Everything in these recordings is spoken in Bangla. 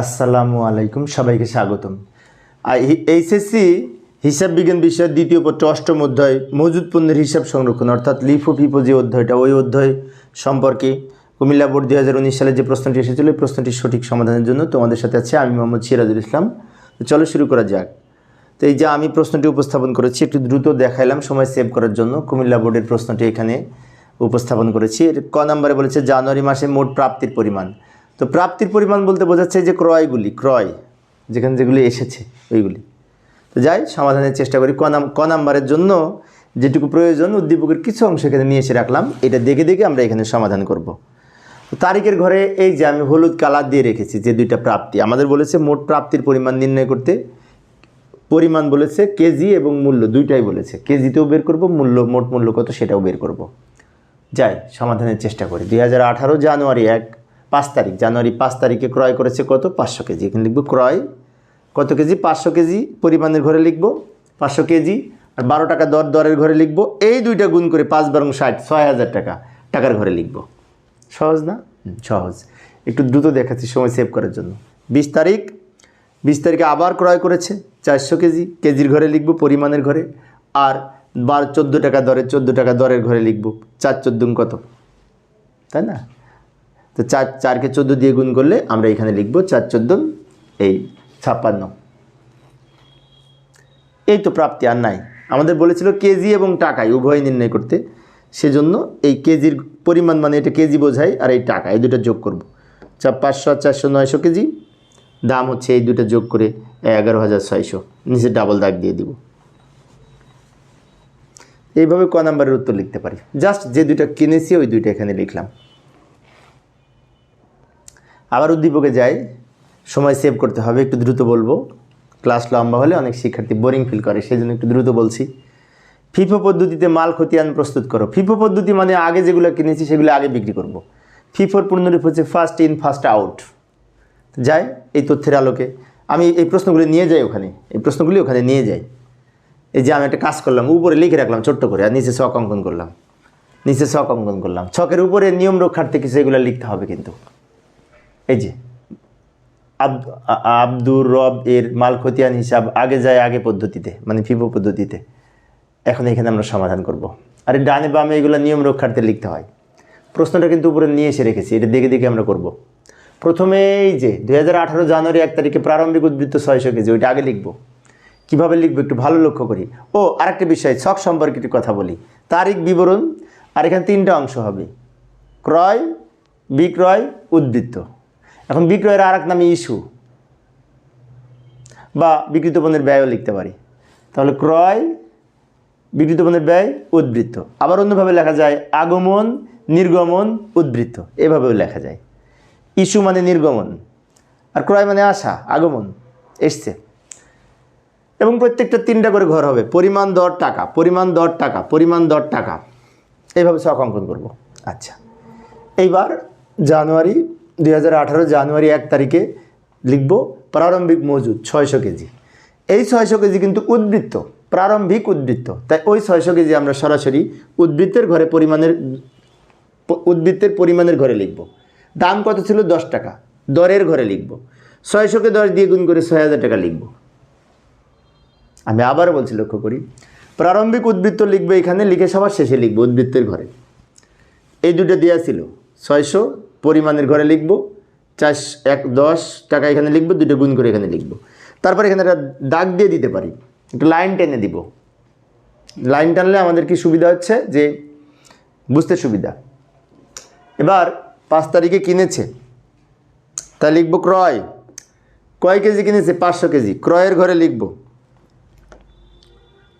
আসসালামু আলাইকুম, সবাইকে স্বাগতম। এইচএসসি, হিসাব বিজ্ঞান বিষয়ের দ্বিতীয় পত্র, অষ্টম অধ্যায়, মজুদ পণ্যের হিসাব সংরক্ষণ, অর্থাৎ লিফো ফিফো যে অধ্যায়টা, ওই অধ্যায় সম্পর্কে কুমিল্লা বোর্ড দুই হাজার উনিশ সালে যে প্রশ্নটি এসেছিল, ওই প্রশ্নটির সঠিক সমাধানের জন্য তোমাদের সাথে আছে আমি মোহাম্মদ সিরাজুল ইসলাম। তো চলো শুরু করা যাক। তো এই যে আমি প্রশ্নটি উপস্থাপন করেছি, একটু দ্রুত দেখাইলাম সময় সেভ করার জন্য। কুমিল্লা বোর্ডের প্রশ্নটি এখানে উপস্থাপন করেছি। এর ক নম্বরে বলেছে, জানুয়ারি মাসে মোট প্রাপ্তির পরিমাণ। তো প্রাপ্তির পরিমাণ বলতে বোঝাচ্ছে যে ক্রয়গুলি, ক্রয়, যেখানে যেগুলি এসেছে, ওইগুলি। তো যাই, সমাধানের চেষ্টা করি। ক নাম, ক নাম্বারের জন্য যেটুকু প্রয়োজন, উদ্দীপকের কিছু অংশ এখানে নিয়ে এসে রাখলাম। এটা দেখে দেখে আমরা এখানে সমাধান করব। তারিখের ঘরে এই যে আমি হলুদ কালার দিয়ে রেখেছি, যে দুইটা প্রাপ্তি। আমাদের বলেছে মোট প্রাপ্তির পরিমাণ নির্ণয় করতে। পরিমাণ বলেছে কেজি এবং মূল্য, দুইটাই বলেছে। কেজিতেও বের করব, মূল্য, মোট মূল্য কত সেটাও বের করব। যাই, সমাধানের চেষ্টা করি। দুই হাজার আঠারো জানুয়ারি এক পাঁচ তারিখ, জানুয়ারি পাঁচ তারিখে ক্রয় করেছে কত? পাঁচশো কেজি। এখানে লিখব ক্রয়। কত কেজি? পাঁচশো কেজি পরিমাণের ঘরে লিখব। পাঁচশো কেজি। আর বারো টাকা দর, দরের ঘরে লিখব। এই দুইটা গুণ করে পাঁচ বারং ষাট, ছয় হাজার টাকা টাকার ঘরে লিখব। সহজ না? সহজ। একটু দ্রুত দেখাচ্ছি সময় সেভ করার জন্য। বিশ তারিখ। বিশ তারিখে আবার ক্রয় করেছে। চারশো কেজি। কেজির ঘরে লিখব পরিমাণের ঘরে। আর বার চোদ্দ টাকা দরে, চোদ্দ টাকা দরের ঘরে লিখব। চার চোদ্দুম কত? তাই না? তো চার, চারকে চোদ্দ দিয়ে গুণ করলে আমরা এখানে লিখব চার চোদ্দ, এই ছাপ্পান্ন। এই তো প্রাপ্তি, আর নাই। আমাদের বলেছিল কেজি এবং টাকায় উভয় নির্ণয় করতে। সেজন্য এই কেজির পরিমাণ মানে এটা কেজি বোঝায় আর এই টাকা, এই দুটো যোগ করব। চা পাঁচশো আর চারশো, নয়শো কেজি, দাম হচ্ছে এই দুটো যোগ করে এগারো হাজার ছয়শো। নিচে ডাবল দাগ দিয়ে দিব। এইভাবে ক নাম্বারের উত্তর লিখতে পারি। জাস্ট যে দুইটা কিনেছি, ওই দুইটা এখানে লিখলাম। আবার উদ্দীপকে যাই। সময় সেভ করতে হবে, একটু দ্রুত বলব। ক্লাস লম্বা হলে অনেক শিক্ষার্থী বোরিং ফিল করে সেই জন্য একটু দ্রুত বলছি। ফিফো পদ্ধতিতে মাল খতিয়ান প্রস্তুত করো। ফিফো পদ্ধতি মানে আগে যেগুলো কিনেছি সেগুলো আগে বিক্রি করব। ফিফোর পূর্ণরূপ হচ্ছে ফার্স্ট ইন ফার্স্ট আউট যাই, এই তথ্যের আলোকে। আমি এই প্রশ্নগুলি নিয়ে যাই ওখানে। এই প্রশ্নগুলি ওখানে নিয়ে যাই। এই যে আমি একটা কাজ করলাম, উপরে লিখে রাখলাম ছোট্ট করে, আর নিচে ছক অঙ্কন করলাম। নিচে ছক অঙ্কন করলাম। ছকের উপরে নিয়ম রক্ষার্থে কিছু এগুলো লিখতে হবে কিন্তু। এই যে আব্দুর রব এর মাল খতিয়ান হিসাব আগে যায় আগে পদ্ধতিতে মানে ফিফো পদ্ধতিতে। এখন এখানে আমরা সমাধান করব। আর ডানে বামে এগুলো নিয়ম রক্ষার্থে লিখতে হয়। প্রশ্নটা কিন্তু উপরে নিয়ে এসে রেখেছি, এটা দেখে দেখে আমরা করব। প্রথমে এই যে দু হাজার আঠারো জানুয়ারি এক তারিখে প্রারম্ভিক উদ্বৃত্ত ছয়শো কেজি, ওইটা আগে লিখব। কীভাবে লিখব একটু ভালো লক্ষ্য করি। ও, আরেকটা বিষয়, ছক সম্পর্কে একটু কথা বলি। তারিখ বিবরণ, আর এখানে তিনটা অংশ হবে। ক্রয়, বিক্রয়, উদ্বৃত্ত। এখন বিক্রয়ের আর এক নামে ইস্যু। বা বিকৃত পণ্যের ব্যয়ও লিখতে পারি। তাহলে ক্রয় বিকৃত পণ্যের ব্যয়, উদ্বৃত্ত। আবার অন্যভাবে লেখা যায়, আগমন, নির্গমন, উদ্বৃত্ত। এভাবেও লেখা যায়। ইস্যু মানে নির্গমন। আর ক্রয় মানে আসা, আগমন, এসছে। এবং প্রত্যেকটা তিনটা করে ঘর হবে। পরিমাণ দর টাকা, পরিমাণ দর টাকা, পরিমাণ দর টাকা। এইভাবে ছক অঙ্কন করব। আচ্ছা। এইবার জানুয়ারি দুই হাজার আঠারো জানুয়ারি এক তারিখে লিখব প্রারম্ভিক মজুদ, ছয়শো কেজি। এই ছয়শো কেজি কিন্তু উদ্বৃত্ত, প্রারম্ভিক উদ্বৃত্ত। তাই ওই ছয়শো কেজি আমরা সরাসরি উদ্বৃত্তের ঘরে পরিমাণের উদ্বৃত্তের পরিমাণের ঘরে লিখব। দাম কত ছিল? দশ টাকা। দরের ঘরে লিখব। ছয়শোকে দশ দিয়ে গুণ করে ছয় হাজার টাকা লিখব। আমি আবার বলছি, লক্ষ্য করি। প্রারম্ভিক উদ্বৃত্ত লিখবে এখানে, লিখে সবার শেষে লিখব উদ্বৃত্তের ঘরে। এই দুটো দেওয়া ছিল। ছয়শো পরিমাণের ঘরে লিখব চার এক, দশ টাকা এখানে লিখব দুটো গুণ করে এখানে লিখব। তারপর এখানে একটা দাগ দিয়ে দিতে পারি, একটু লাইন টেনে দিব। লাইন টানলে আমাদের কি সুবিধা হচ্ছে? যে বুঝতে সুবিধা। এবার পাঁচ তারিখে কিনেছে তা লিখব ক্রয়। কয় কেজি কিনেছে? পাঁচশো কেজি। ক্রয়ের ঘরে লিখব।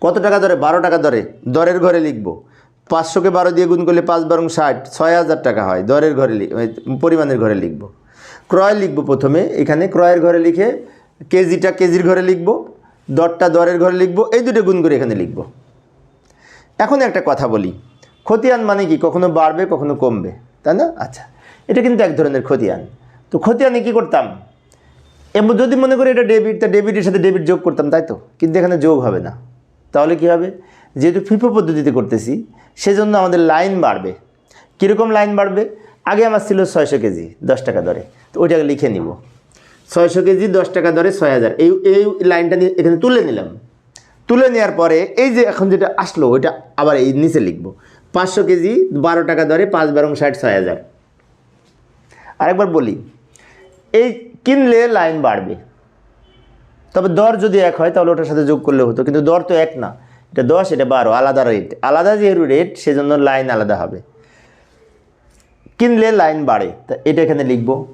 কত টাকা দরে? বারো টাকা দরে। দরের ঘরে লিখব। পাঁচশোকে বারো দিয়ে গুণ করলে পাঁচ বারং ষাট, ছয় হাজার টাকা হয়। দরের ঘরে পরিমাণের ঘরে লিখব। ক্রয় লিখব প্রথমে। এখানে ক্রয়ের ঘরে লিখে কেজিটা কেজির ঘরে লিখব, দরটা দরের ঘরে লিখব, এই দুটো গুণ করে এখানে লিখব। এখন একটা কথা বলি। খতিয়ান মানে কি? কখনো বাড়বে, কখনো কমবে, তাই না? আচ্ছা এটা কিন্তু এক ধরনের খতিয়ান। তো খতিয়ানে কি করতাম? এবং যদি মনে করি এটা ডেবিট, তা ডেবিটের সাথে ডেবিট যোগ করতাম, তাই তো? কিন্তু এখানে যোগ হবে না। তাহলে কি হবে? যেহেতু ফিফো পদ্ধতিতে করতেছি, সেজন্য আমাদের লাইন বাড়বে। কীরকম লাইন বাড়বে? আগে আমার ছিল ছয়শো কেজি, দশ টাকা দরে। তো ওইটাকে লিখে নিব। ছয়শো কেজি, দশ টাকা দরে ছয় হাজার। এই এই লাইনটা নিয়ে এখানে তুলে নিলাম। তুলে নেওয়ার পরে এই যে এখন যেটা আসলো, ওইটা আবার এই নিচে লিখব। পাঁচশো কেজি, বারো টাকা দরে, পাঁচ বারং ষাট, ছয় হাজার। আরেকবার বলি, এই কিনলে লাইন বাড়বে। তবে দর যদি এক হয়, তাহলে ওটার সাথে যোগ করলে হতো, কিন্তু দর তো এক না। এটা দশ, এটা বারো, আলাদা রেট আলাদা যেহেতু রেট সেজন্য লাইন আলাদা হবে। কিনলে লাইন বাড়ে। তা এটা এখানে লিখব।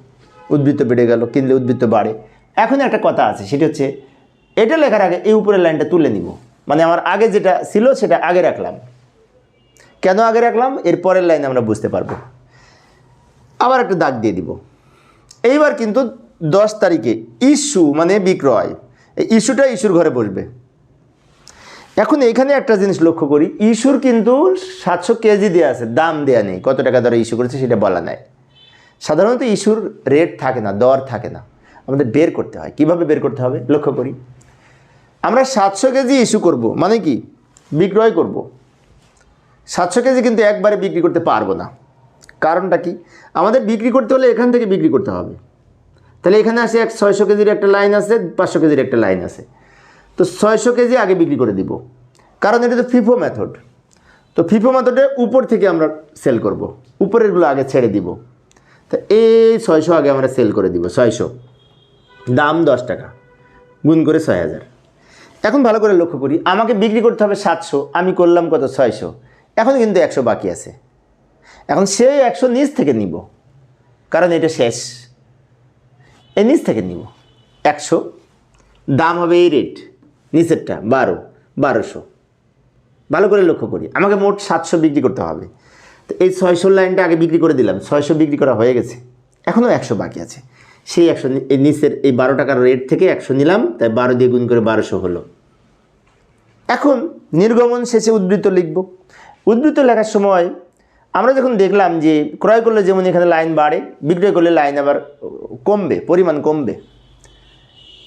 উদ্বৃত্ত বেড়ে গেল, কিনলে উদ্বৃত্ত বাড়ে। এখন একটা কথা আছে, সেটা হচ্ছে, এটা লেখার আগে এই উপরের লাইনটা তুলে নিব। মানে আমার আগে যেটা ছিল, সেটা আগে রাখলাম। কেন আগে রাখলাম? এর পরের লাইন আমরা বুঝতে পারব। আবার একটা দাগ দিয়ে দিব। এইবার কিন্তু দশ তারিখে ইস্যু মানে বিক্রয়, এই ইস্যুটা ইস্যুর ঘরে বসবে। এখন এখানে একটা জিনিস লক্ষ্য করি ইস্যুর কিন্তু সাতশো কেজি দেওয়া আছে, দাম দেওয়া নেই, কত টাকা দরে ইস্যু করেছে সেটা বলা নাই। সাধারণত ইস্যুর রেট থাকে না, দর থাকে না, আমাদের বের করতে হয়। কীভাবে বের করতে হবে? লক্ষ্য করি, আমরা সাতশো কেজি ইস্যু করব মানে কি? বিক্রয় করব। সাতশো কেজি কিন্তু একবারে বিক্রি করতে পারব না। কারণটা কি? আমাদের বিক্রি করতে হলে এখান থেকে বিক্রি করতে হবে। তাহলে এখানে আসে এক ছয়শো কেজির একটা লাইন আছে, পাঁচশো কেজির একটা লাইন আছে। তো ছয়শো কেজি আগে বিক্রি করে দিব। কারণ এটা তো ফিফো মেথড তো ফিফো মেথডে উপর থেকে আমরা সেল করব। উপরেরগুলো আগে ছেড়ে দিব। তা এই ছয়শো আগে আমরা সেল করে দিব, ছয়শো। দাম দশ টাকা, গুণ করে ছয় হাজার। এখন ভালো করে লক্ষ্য করি, আমাকে বিক্রি করতে হবে সাতশো, আমি করলাম কত ছয়শো। এখন কিন্তু একশো বাকি আছে। এখন সেই একশো নিচ থেকে নিব। কারণ এটা শেষ। এই নিচ থেকে নিব। একশো, দাম হবে এই রেট নিচেরটা, বারো, বারোশো। ভালো করে লক্ষ্য করি, আমাকে মোট সাতশো বিক্রি করতে হবে। তো এই ছয়শো লাইনটা আগে বিক্রি করে দিলাম, ছয়শো বিক্রি করা হয়ে গেছে। এখনও একশো বাকি আছে। সেই একশো এই নিচের এই বারো টাকার রেট থেকে একশো নিলাম, তাই বারো দিয়ে গুণ করে বারোশো হলো। এখন নির্গমন শেষে উদ্বৃত্ত লিখব। উদ্বৃত্ত লেখার সময় আমরা যখন দেখলাম যে ক্রয় করলে যেমন এখানে লাইন বাড়ে, বিক্রয় করলে লাইন আবার কমবে, পরিমাণ কমবে।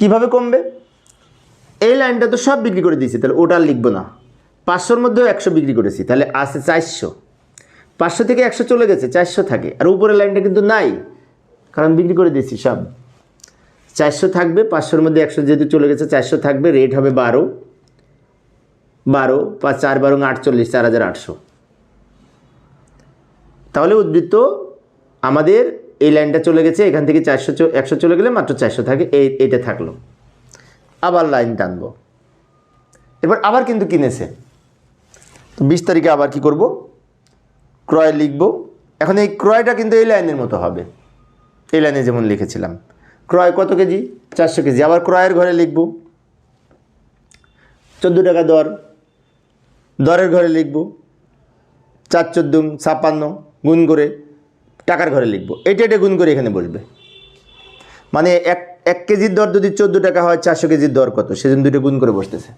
কীভাবে কমবে? এই লাইনটা তো সব বিক্রি করে দিয়েছি, তাহলে ওটা আর লিখব না। পাঁচশোর মধ্যেও একশো বিক্রি করেছি, তাহলে আছে চারশো। পাঁচশো থেকে একশো চলে গেছে, চারশো থাকে। আর উপরের লাইনটা কিন্তু নাই, কারণ বিক্রি করে দিয়েছি সব। চারশো থাকবে, পাঁচশোর মধ্যে একশো যেহেতু চলে গেছে, চারশো থাকবে রেট হবে বারো। বারো পাঁচ চার বারো আটচল্লিশ, চার হাজার আটশো। তাহলে উদ্বৃত্ত আমাদের এই লাইনটা চলে গেছে, এখান থেকে চারশো একশো চলে গেলে মাত্র চারশো থাকে, এই এইটা থাকল। আবার লাইন টানব। এবার আবার কিন্তু কিনেছে। তো বিশ তারিখে আবার কি করব? ক্রয় লিখব। এখন এই ক্রয়টা কিন্তু এই লাইনের মতো হবে। এই লাইনে যেমন লিখেছিলাম। ক্রয় কত কেজি? চারশো কেজি। আবার ক্রয়ের ঘরে লিখব। চোদ্দ টাকা দর। দরের ঘরে লিখব। চার চোদ্দ, ছাপ্পান্ন গুণ করে টাকার ঘরে লিখব। এটা এটা গুণ করে এখানে বসবে। মানে এক এক কেজির দর যদি চোদ্দ টাকা হয়, চারশো কেজির দর কত? সেজন্য দুটো গুণ করে বসতেছে।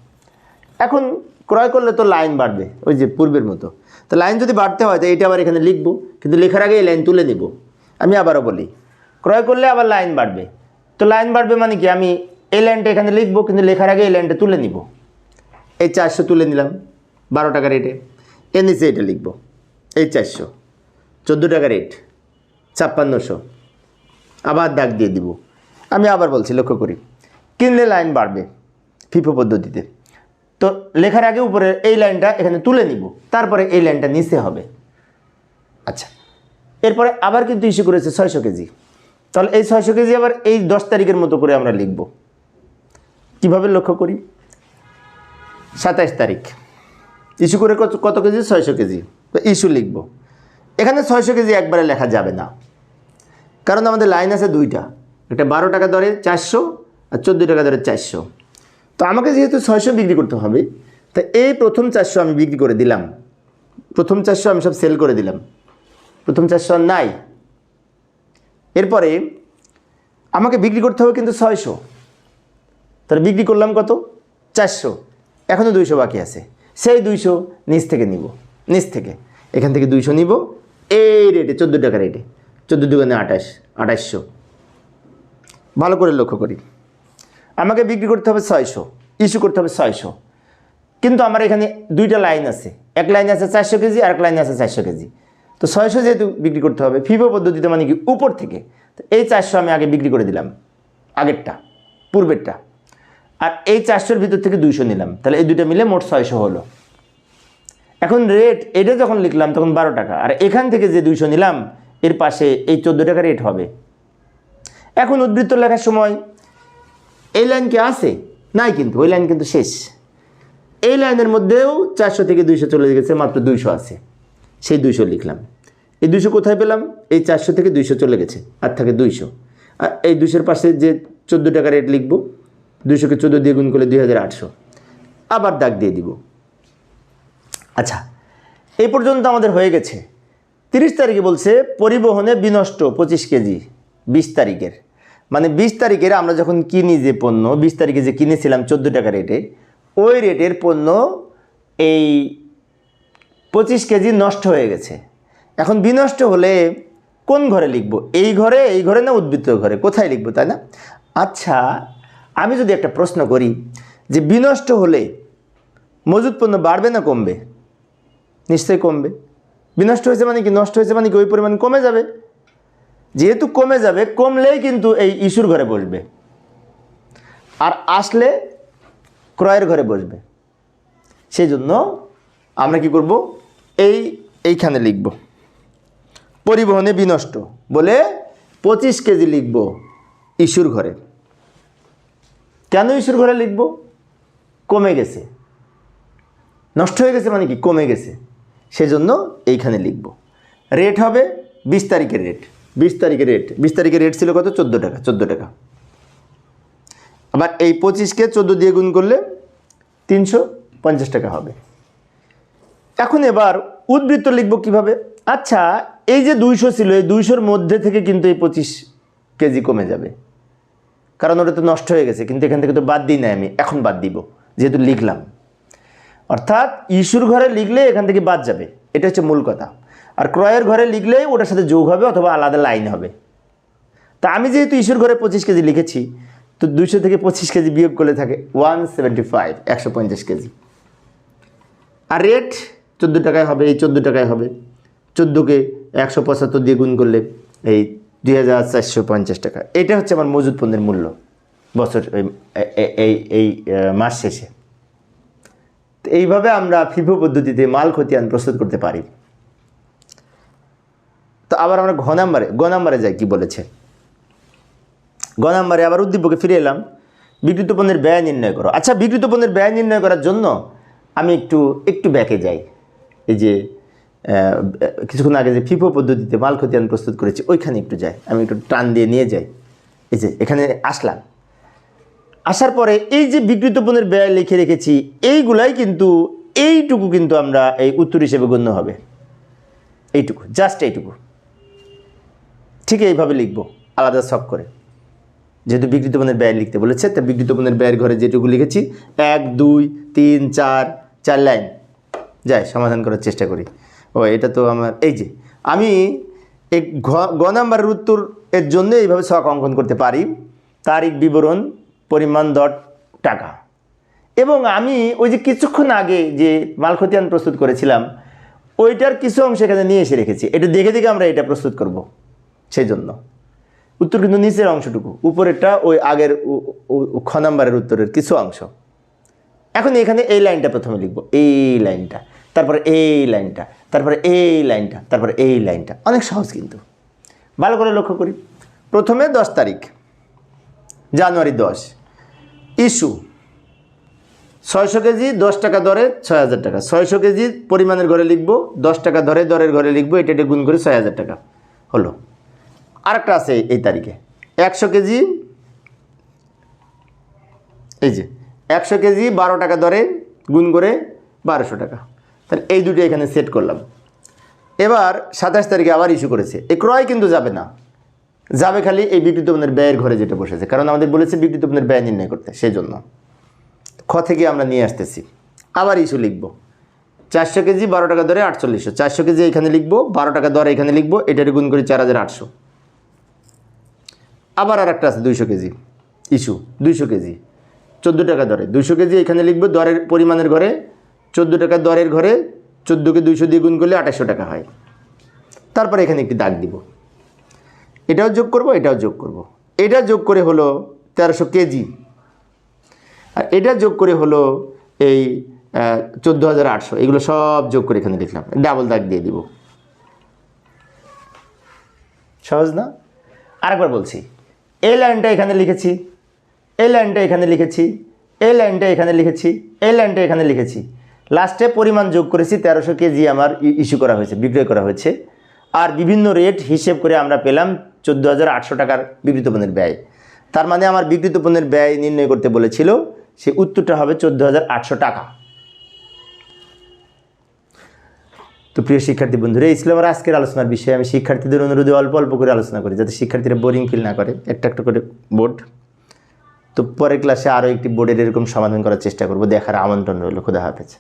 এখন ক্রয় করলে তো লাইন বাড়বে, ওই যে পূর্বের মতো। তো লাইন যদি বাড়তে হয়, তো এটা আবার এখানে লিখব, কিন্তু লেখার আগে এই লাইন তুলে নিব। আমি আবারও বলি, ক্রয় করলে আবার লাইন বাড়বে। তো লাইন বাড়বে মানে কি? আমি এই লাইনটা এখানে লিখব, কিন্তু লেখার আগে এই লাইনটা তুলে নিব। এই চারশো তুলে নিলাম, বারো টাকা রেটে। এর নিচে এটা লিখব, এই চারশো। চোদ্দ টাকা রেট, ছাপ্পান্নশো। আবার দাগ দিয়ে দিব। আমি আবার বলছি, লক্ষ্য করি। কিনলে লাইন বাড়বে ফিফো পদ্ধতিতে। তো লেখার আগে উপরে এই লাইনটা এখানে তুলে নিব, তারপরে এই লাইনটা নিচে হবে। আচ্ছা এরপরে আবার কিন্তু ইস্যু করেছে ছয়শো কেজি। তাহলে এই ছয়শো কেজি আবার এই দশ তারিখের মতো করে আমরা লিখব। কীভাবে লক্ষ্য করি? সাতাইশ তারিখ। ইস্যু করে কত কত কেজি? ছয়শো কেজি। তো ইস্যু লিখব। এখানে ছয়শো কেজি একবারে লেখা যাবে না। কারণ আমাদের লাইন আছে দুইটা। একটা বারো টাকা দরে চারশো আর চোদ্দ টাকা দরে চারশো। তো আমাকে যেহেতু ছয়শো বিক্রি করতে হবে, তা এই প্রথম চারশো আমি বিক্রি করে দিলাম। প্রথম চারশো আমি সব সেল করে দিলাম। প্রথম চারশো আর নাই। এরপরে আমাকে বিক্রি করতে হবে কিন্তু ছয়শো। তাহলে বিক্রি করলাম কত? চারশো। এখনও দুইশো বাকি আছে। সেই দুইশো নিচ থেকে নিব। নিচ থেকে। এখান থেকে দুইশো নিব। এই রেটে চোদ্দ টাকা রেটে চোদ্দ দোকানে আঠাশ, আঠাশশো। ভালো করে লক্ষ্য করি। আমাকে বিক্রি করতে হবে ছয়শো, ইস্যু করতে হবে ছয়শো। কিন্তু আমার এখানে দুইটা লাইন আছে। এক লাইন আছে চারশো কেজি আর এক লাইন আছে চারশো কেজি। তো ছয়শো যেহেতু বিক্রি করতে হবে, ফিফো পদ্ধতিতে মানে কি উপর থেকে। তো এই চারশো আমি আগে বিক্রি করে দিলাম, আগেরটা, পূর্বেরটা। আর এই চারশোর ভিতর থেকে দুইশো নিলাম। তাহলে এই দুটো মিলে মোট ছয়শো হলো। এখন রেট এটা যখন লিখলাম তখন বারো টাকা। আর এখান থেকে যে দুইশো নিলাম, এর পাশে এই চোদ্দ টাকা রেট হবে। এখন উদ্বৃত্ত লেখার সময় এই লাইন কি আছে? নাই কিন্তু, ওই লাইন কিন্তু শেষ। এই লাইনের মধ্যেও চারশো থেকে দুইশো চলে গেছে, মাত্র দুইশো আছে। সেই দুইশো লিখলাম। এই দুইশো কোথায় পেলাম? এই চারশো থেকে দুইশো চলে গেছে, আর থাকে দুইশো। আর এই দুইশোর পাশে যে চোদ্দ টাকা রেট লিখব, দুইশোকে চোদ্দ দিয়ে গুণ করলে দুই হাজার আটশো। আবার দাগ দিয়ে দিব। আচ্ছা এই পর্যন্ত আমাদের হয়ে গেছে। তিরিশ তারিখে বলছে, পরিবহনে বিনষ্ট পঁচিশ কেজি, বিশ তারিখের। মানে বিশ তারিখের আমরা যখন কিনি যে পণ্য, বিশ তারিখে যে কিনেছিলাম চোদ্দ টাকা রেটে ওই রেটের পণ্য এই পঁচিশ কেজি নষ্ট হয়ে গেছে। এখন বিনষ্ট হলে কোন ঘরে লিখব? এই ঘরে এই ঘরে না উদ্বৃত্ত ঘরে? কোথায় লিখব, তাই না? আচ্ছা আমি যদি একটা প্রশ্ন করি যে বিনষ্ট হলে মজুদ পণ্য বাড়বে না কমবে? নিশ্চয়ই কমবে। বিনষ্ট হয়েছে মানে কি? নষ্ট হয়েছে মানে কি? ওই পরিমাণ কমে যাবে? যেহেতু কমে যাবে, কমলেই কিন্তু এই ইস্যুর ঘরে বসবে। আর আসলে ক্রয়ের ঘরে বসবে। সেই জন্য আমরা কি করব? এই, এইখানে লিখব। পরিবহনে বিনষ্ট বলে পঁচিশ কেজি লিখব ইস্যুর ঘরে। কেন ইস্যুর ঘরে লিখব? কমে গেছে। নষ্ট হয়ে গেছে মানে কি? কমে গেছে। সেজন্য এইখানে লিখব। রেট হবে বিশ তারিখের রেট। বিশ তারিখের রেট বিশ তারিখের রেট ছিল কত? চোদ্দ টাকা চোদ্দ টাকা। আবার এই পঁচিশকে চোদ্দ দিয়ে গুণ করলে তিনশো পঞ্চাশ টাকা হবে। এখন এবার উদ্বৃত্ত লিখব কীভাবে? আচ্ছা এই যে দুইশো ছিল, এই দুইশোর মধ্যে থেকে কিন্তু এই পঁচিশ কেজি কমে যাবে। কারণ ওটা তো নষ্ট হয়ে গেছে, কিন্তু এখান থেকে তো বাদ দিই না আমি, এখন বাদ দিব, যেহেতু লিখলাম। অর্থাৎ ইস্যুর ঘরে লিখলে এখান থেকে বাদ যাবে, এটা হচ্ছে মূল কথা। আর ক্রয়ের ঘরে লিখলেই ওটার সাথে যোগ হবে অথবা আলাদা লাইন হবে। তা আমি যেহেতু ইস্যুর ঘরে পঁচিশ কেজি লিখেছি, তো দুইশো থেকে পঁচিশ কেজি বিয়োগ করলে থাকে ওয়ান সেভেন্টি ফাইভ, একশো পঞ্চাশ কেজি। আর রেট চোদ্দ টাকায় হবে, এই চোদ্দ টাকায় হবে। চোদ্দোকে একশো পঁচাত্তর দিয়ে গুণ করলে এই দুই হাজার চারশো পঞ্চাশ টাকা। এটা হচ্ছে আমার মজুদ পণ্যের মূল্য বছর, এই- এই- মাস শেষে। তো এইভাবে আমরা ফিফো পদ্ধতিতে মাল খতিয়ান প্রস্তুত করতে পারি। তো আবার আমরা ঘ নাম্বারে, গ নাম্বারে যাই, কি বলেছে? গ নাম্বারে আবার উদ্দীপকে ফিরে এলাম। বিক্রিত পণ্যের ব্যয় নির্ণয় করো। আচ্ছা বিক্রিত পণ্যের ব্যয় নির্ণয় করার জন্য আমি একটু একটু ব্যাকে যাই। এই যে কিছুক্ষণ আগে যে ফিফো পদ্ধতিতে মাল খতিয়ান প্রস্তুত করেছি, ওইখানে একটু যাই। আমি একটু টান দিয়ে নিয়ে যাই। এই যে, এখানে আসলাম। আসার পরে এই যে বিকৃত পণ্যের ব্যয় লিখে রেখেছি, এইগুলাই কিন্তু, এইটুকু কিন্তু আমরা এই উত্তর হিসেবে গণ্য হবে। এইটুকু, জাস্ট এইটুকু। ঠিক এইভাবে লিখব, আলাদা সব করে। যেহেতু বিকৃত পণ্যের ব্যয় লিখতে বলেছে তা বিকৃত পণ্যের ব্যয়ের ঘরে যেটুকু লিখেছি, এক, দুই, তিন, চার চার লাইন। যাই, সমাধান করার চেষ্টা করি। ও, এটা তো আমার, এই যে, আমি এই ঘ নাম্বারের উত্তর এর জন্য এইভাবে ছক অঙ্কন করতে পারি। তারিখ, বিবরণ, পরিমাণ, দর, টাকা। এবং আমি ওই যে কিছুক্ষণ আগে যে মালখতিয়ান প্রস্তুত করেছিলাম, ওইটার কিছু অংশ এখানে নিয়ে এসে রেখেছি। এটা দেখে দেখে আমরা এটা প্রস্তুত করব। সেই জন্য উত্তর কিন্তু নিচের অংশটুকু, উপরেরটা ওই আগের খ নাম্বারের উত্তরের কিছু অংশ। এখন এখানে এই লাইনটা প্রথমে লিখব, এই লাইনটা, তারপরে এই লাইনটা, তারপরে এই লাইনটা, তারপরে এই লাইনটা, অনেক সহজ কিন্তু। ভালো করে লক্ষ্য করি। প্রথমে দশ তারিখ, জানুয়ারি দশ। ইস্যু, ছয়শো কেজি দশ টাকা দরে ছয় হাজার টাকা। ছয়শো কেজি পরিমাণের ঘরে লিখব, দশ টাকা ধরে দরের ঘরে লিখব, এটা এটা গুণ করে ছয় হাজার টাকা। হলো। আরেকটা আছে এই- তারিখে। একশো কেজি, এই যে, একশো কেজি বারো টাকা দরে গুণ করে বারোশো টাকা। তাহলে এই দুটো এখানে সেট করলাম। এবার সাতাশ তারিখে আবার ইস্যু করেছে। এই ক্রয় কিন্তু যাবে না। যাবে খালি এই বিকৃত পণ্যের ব্যয়ের ঘরে যেটা বসেছে। কারণ আমাদের বলেছে বিকৃত পণ্যের ব্যয় নির্ণয় করতে সেই জন্য খ থেকে আমরা নিয়ে আসতেছি। আবার ইস্যু লিখব। চারশো কেজি বারো টাকা দরে আটচল্লিশশো। চারশো কেজি এখানে লিখব, বারো টাকা দরে এখানে লিখব, এটার গুণ করে চার হাজার আটশো। আবার আর একটা আছে দুইশো কেজি ইস্যু, দুইশো কেজি। চোদ্দ টাকা দরে। দুইশো কেজি এখানে লিখব দরের পরিমাণের ঘরে, চোদ্দ টাকা দরের ঘরে চোদ্দোকে দুইশো দিয়ে গুণ করলে আঠাশশো টাকা হয়। তারপরে এখানে একটি দাগ দিব। এটাও যোগ করব, এটাও যোগ করব। এটা যোগ করে হলো তেরোশো কেজি। আর এটা যোগ করে হলো এই চোদ্দ হাজার আটশো। এগুলো সব যোগ করে এখানে লিখলাম। ডাবল দাগ দিয়ে দিব। সহজ না? আরেকবার বলছি। এই লাইনটা এখানে লিখেছি, এই লাইনটা এখানে লিখেছি, এই লাইনটা এখানে লিখেছি, এই লাইনটা এখানে লিখেছি। লাস্টে পরিমাণ যোগ করেছি তেরোশো কেজি আমার ইস্যু করা হয়েছে, বিক্রয় করা হয়েছে। আর বিভিন্ন রেট হিসেব করে আমরা পেলাম চোদ্দ হাজার আটশো টাকার বিকৃত পণ্যের ব্যয়। তার মানে আমার বিকৃত পণ্যের ব্যয় নির্ণয় করতে বলেছিল, সে উত্তরটা হবে চোদ্দ হাজার আটশো টাকা। তো প্রিয় শিক্ষার্থী বন্ধুরা, এই আজকের আলোচনার বিষয়ে। আমি শিক্ষার্থীদের অনুরোধে অল্প অল্প করে আলোচনা করি যাতে শিক্ষার্থীরা বোরিং ফিল না করে। একটা একটা করে বোর্ড তো পরের ক্লাসে আরও একটি বোর্ডের এরকম সমাধান করার চেষ্টা করব। দেখার আমন্ত্রণ রইল। খুদা হাফেজ।